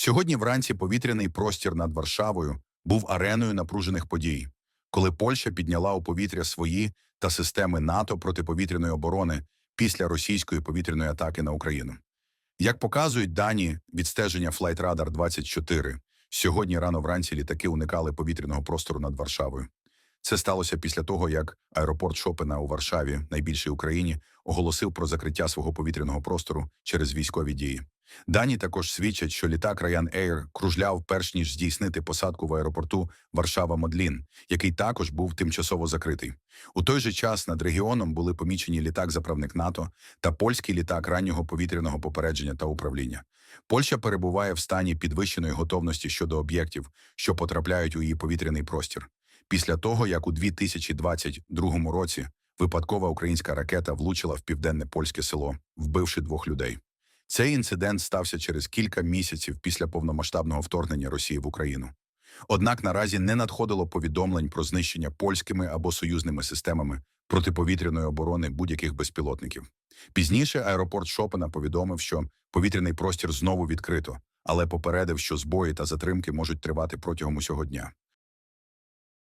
Сьогодні вранці повітряний простір над Варшавою був ареною напружених подій, коли Польща підняла у повітря свої та системи НАТО протиповітряної оборони після російської повітряної атаки на Україну. Як показують дані відстеження Radar 24, сьогодні рано вранці літаки уникали повітряного простору над Варшавою. Це сталося після того, як аеропорт Шопена у Варшаві, найбільший в Україні, оголосив про закриття свого повітряного простору через військові дії. Дані також свідчать, що літак Ryanair кружляв перш ніж здійснити посадку в аеропорту Варшава-Модлін, який також був тимчасово закритий. У той же час над регіоном були помічені літак-заправник НАТО та польський літак раннього повітряного попередження та управління. Польща перебуває в стані підвищеної готовності щодо об'єктів, що потрапляють у її повітряний простір. Після того, як у 2022 році випадкова українська ракета влучила в південне польське село, вбивши двох людей. Цей інцидент стався через кілька місяців після повномасштабного вторгнення Росії в Україну. Однак наразі не надходило повідомлень про знищення польськими або союзними системами протиповітряної оборони будь-яких безпілотників. Пізніше аеропорт Шопена повідомив, що повітряний простір знову відкрито, але попередив, що збої та затримки можуть тривати протягом усього дня.